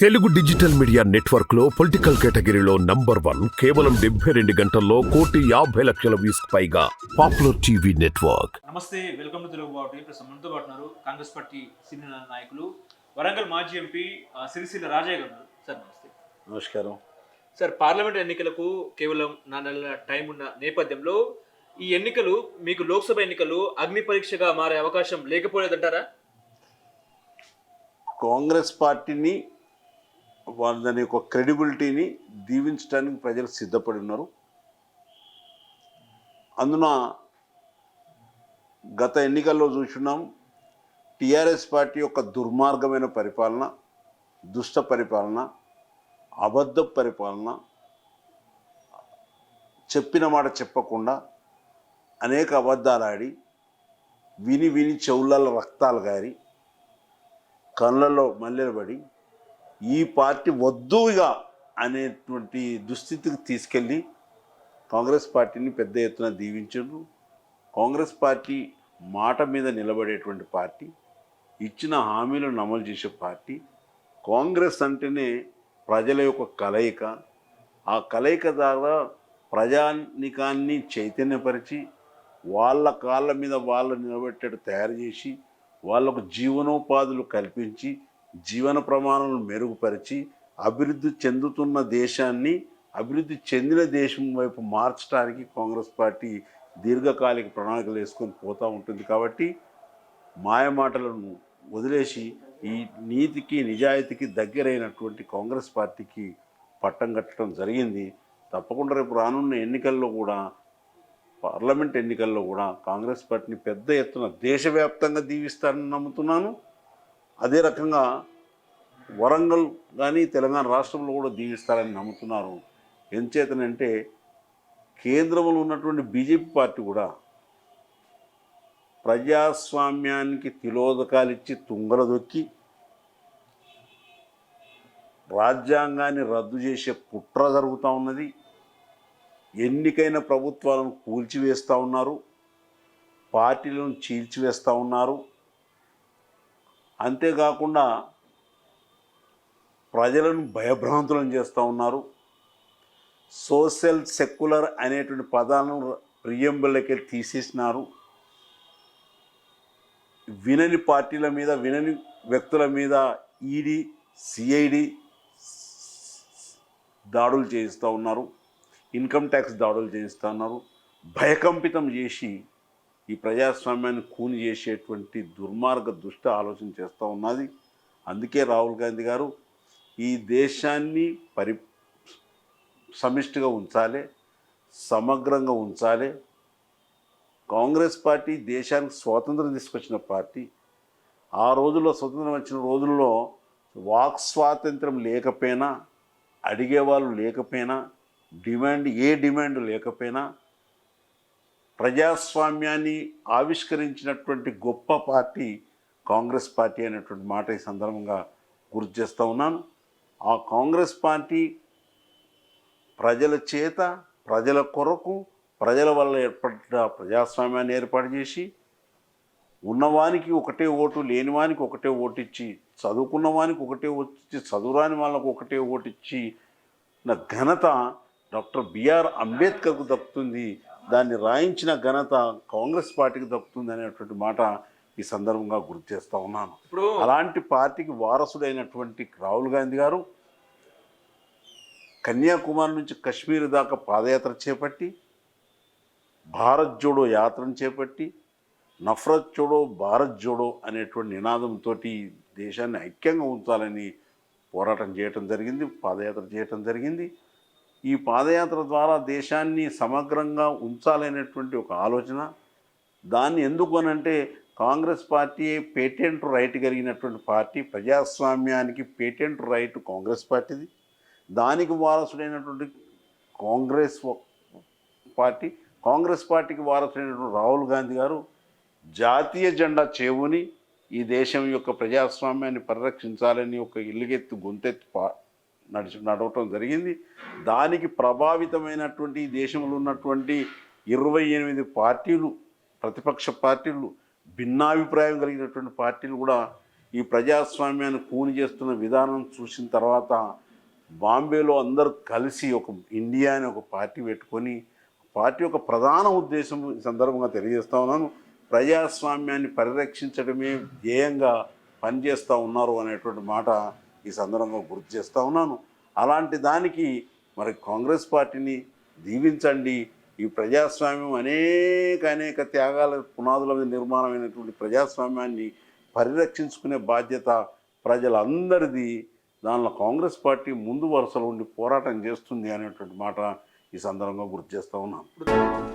Telugu digital media నెట్వర్క్లో political కేటగిరీలో number one కేవలం డెబ్బై రెండు గంటల్లో కోటి యాభై లక్షల వ్యూస్ పైగా పాపులర్ టీవీ నెట్వర్క్. నమస్తే welcome to Telugu Babu TV. ప్రస్తుతం మనతో పాటు ఉన్నారు కాంగ్రెస్ పార్టీ సీనియర్ నాయకులు వరంగల్ మాజీ ఎంపీ సిరిసిల్ల రాజయ్య గారు. సార్ నమస్తే. నమస్కారం. సార్ పార్లమెంట్ ఎన్నికలకు కేవలం నా నెలల టైం ఉన్న నేపథ్యంలో ఈ ఎన్నికలు మీకు లోక్సభ ఎన్నికలు అగ్ని పరీక్షగా మారే అవకాశం లేకపోలేదంటారా? కాంగ్రెస్ పార్టీని వాళ్ళ దాని యొక్క క్రెడిబిలిటీని దీవించడానికి ప్రజలు సిద్ధపడి ఉన్నారు. అందున గత ఎన్నికల్లో చూస్తున్నాం టీఆర్ఎస్ పార్టీ యొక్క దుర్మార్గమైన పరిపాలన దుష్ట పరిపాలన అబద్ధ పరిపాలన చెప్పిన మాట చెప్పకుండా అనేక అబద్ధాలు ఆడి విని విని చెవులలో రక్తాలు గారి కళ్ళల్లో మల్లెలు పడి ఈ పార్టీ వద్దుగా అనేటువంటి దుస్థితికి తీసుకెళ్ళి కాంగ్రెస్ పార్టీని పెద్ద ఎత్తున దీవించారు కాంగ్రెస్ పార్టీ మాట మీద నిలబడేటువంటి పార్టీ ఇచ్చిన హామీలను అమలు చేసే పార్టీ కాంగ్రెస్ అంటేనే ప్రజల యొక్క కలయిక. ఆ కలయిక ద్వారా ప్రజానికాన్ని చైతన్యపరిచి వాళ్ళ కాళ్ళ మీద వాళ్ళు నిలబెట్టేట్టు తయారు చేసి వాళ్ళకు జీవనోపాధులు కల్పించి జీవన ప్రమాణాలను మెరుగుపరిచి అభివృద్ధి చెందుతున్న దేశాన్ని అభివృద్ధి చెందిన దేశం వైపు మార్చడానికి కాంగ్రెస్ పార్టీ దీర్ఘకాలిక ప్రణాళికలు వేసుకొని పోతూ ఉంటుంది కాబట్టి మాయమాటలను వదిలేసి ఈ నీతికి నిజాయితీకి దగ్గరైనటువంటి కాంగ్రెస్ పార్టీకి పట్టం కట్టడం జరిగింది. తప్పకుండా రేపు రానున్న ఎన్నికల్లో కూడా పార్లమెంట్ ఎన్నికల్లో కూడా కాంగ్రెస్ పార్టీని పెద్ద ఎత్తున దేశవ్యాప్తంగా దీవిస్తారని నమ్ముతున్నాను. అదే రకంగా వరంగల్ కానీ తెలంగాణ రాష్ట్రంలో కూడా దీవిస్తారని నమ్ముతున్నారు. ఎంచేతనంటే కేంద్రంలో ఉన్నటువంటి బీజేపీ పార్టీ కూడా ప్రజాస్వామ్యానికి తిలోదకాలిచ్చి తుంగల దొక్కి రాజ్యాంగాన్ని రద్దు చేసే కుట్ర జరుగుతూ ఉన్నది. ఎన్నికైన ప్రభుత్వాలను కూల్చివేస్తూ ఉన్నారు. పార్టీలను చీల్చివేస్తూ ఉన్నారు. అంతేకాకుండా ప్రజలను భయభ్రాంతులను చేస్తూ ఉన్నారు. సోషల్ సెక్యులర్ అనేటువంటి పదాలను ప్రియంబులకి తీసేసినారు. వినని పార్టీల మీద వినని వ్యక్తుల మీద ఈడీ సిఐడి దాడులు చేయిస్తూ ఉన్నారు. ఇన్కమ్ ట్యాక్స్ దాడులు చేయిస్తూ ఉన్నారు. భయకంపితం చేసి ఈ ప్రజాస్వామ్యాన్ని కూని చేసేటువంటి దుర్మార్గ దుష్ట ఆలోచన చేస్తూ ఉన్నది. అందుకే రాహుల్ గాంధీ గారు ఈ దేశాన్ని పరి సమిష్టిగా ఉంచాలి సమగ్రంగా ఉంచాలి. కాంగ్రెస్ పార్టీ దేశానికి స్వాతంత్రం తీసుకొచ్చిన పార్టీ. ఆ రోజుల్లో స్వతంత్రం వచ్చిన రోజుల్లో వాక్ స్వాతంత్రం లేకపోయినా అడిగేవాళ్ళు లేకపోయినా డిమాండ్ ఏ డిమాండ్ లేకపోయినా ప్రజాస్వామ్యాన్ని ఆవిష్కరించినటువంటి గొప్ప పార్టీ కాంగ్రెస్ పార్టీ అనేటువంటి మాట ఈ సందర్భంగా గుర్తు చేస్తూ ఉన్నాను. ఆ కాంగ్రెస్ పార్టీ ప్రజల చేత ప్రజల కొరకు ప్రజల వల్ల ఏర్పడ్డ ప్రజాస్వామ్యాన్ని ఏర్పాటు చేసి ఉన్నవానికి ఒకటే ఓటు లేనివానికి ఒకటే ఓటు ఇచ్చి చదువుకున్న వానికి ఒకటే ఓటిచ్చి ఇచ్చి చదువురాని వాళ్ళకు ఒకటే ఓటిచ్చి నా ఘనత డాక్టర్ బిఆర్ అంబేద్కర్కు దక్కుతుంది. దాన్ని రాయించిన ఘనత కాంగ్రెస్ పార్టీకి దక్కుతుంది అనేటువంటి మాట ఈ సందర్భంగా గుర్తు చేస్తూ ఉన్నాను. అలాంటి పార్టీకి వారసుడైనటువంటి రాహుల్ గాంధీ గారు కన్యాకుమారి నుంచి కశ్మీర్ దాకా పాదయాత్ర చేపట్టి భారత్ జోడో యాత్రను చేపట్టి నఫరత్ జోడో భారత్ జోడో అనేటువంటి నినాదంతో దేశాన్ని ఐక్యంగా ఉంచాలని పోరాటం చేయటం జరిగింది పాదయాత్ర చేయటం జరిగింది. ఈ పాదయాత్ర ద్వారా దేశాన్ని సమగ్రంగా ఉంచాలనేటువంటి ఒక ఆలోచన దాన్ని ఎందుకు అనంటే కాంగ్రెస్ పార్టీ పేటెంట్ రైట్ కలిగినటువంటి పార్టీ ప్రజాస్వామ్యానికి పేటెంట్ రైట్ కాంగ్రెస్ పార్టీది. దానికి వారసుడైనటువంటి కాంగ్రెస్ పార్టీ కాంగ్రెస్ పార్టీకి వారసుడైనటువంటి రాహుల్ గాంధీ గారు జాతీయ జెండా చేవుని ఈ దేశం యొక్క ప్రజాస్వామ్యాన్ని పరిరక్షించాలని ఒక ఇల్లుగెత్తు గొంతెత్తి పా నడిచి నడవటం జరిగింది. దానికి ప్రభావితమైనటువంటి దేశంలో ఉన్నటువంటి ఇరవై ఎనిమిది పార్టీలు ప్రతిపక్ష పార్టీలు భిన్నాభిప్రాయం కలిగినటువంటి పార్టీలు కూడా ఈ ప్రజాస్వామ్యాన్ని కూని చేస్తున్న విధానం చూసిన తర్వాత బాంబేలో అందరూ కలిసి ఒక ఇండియా అని ఒక పార్టీ పెట్టుకొని పార్టీ యొక్క ప్రధాన ఉద్దేశం ఈ సందర్భంగా తెలియజేస్తా ఉన్నాను. ప్రజాస్వామ్యాన్ని పరిరక్షించడమే ధ్యేయంగా పనిచేస్తూ ఉన్నారు అనేటువంటి మాట ఈ సందర్భంగా గుర్తు చేస్తూ ఉన్నాను. అలాంటి దానికి మరి కాంగ్రెస్ పార్టీని దీవించండి. ఈ ప్రజాస్వామ్యం అనేక అనేక త్యాగాల పునాదుల మీద నిర్మాణమైనటువంటి ప్రజాస్వామ్యాన్ని పరిరక్షించుకునే బాధ్యత ప్రజలందరిది. దానిలో కాంగ్రెస్ పార్టీ ముందు వరుసలో ఉండి పోరాటం చేస్తుంది అనేటువంటి మాట ఈ సందర్భంగా గుర్తు చేస్తూ ఉన్నాను.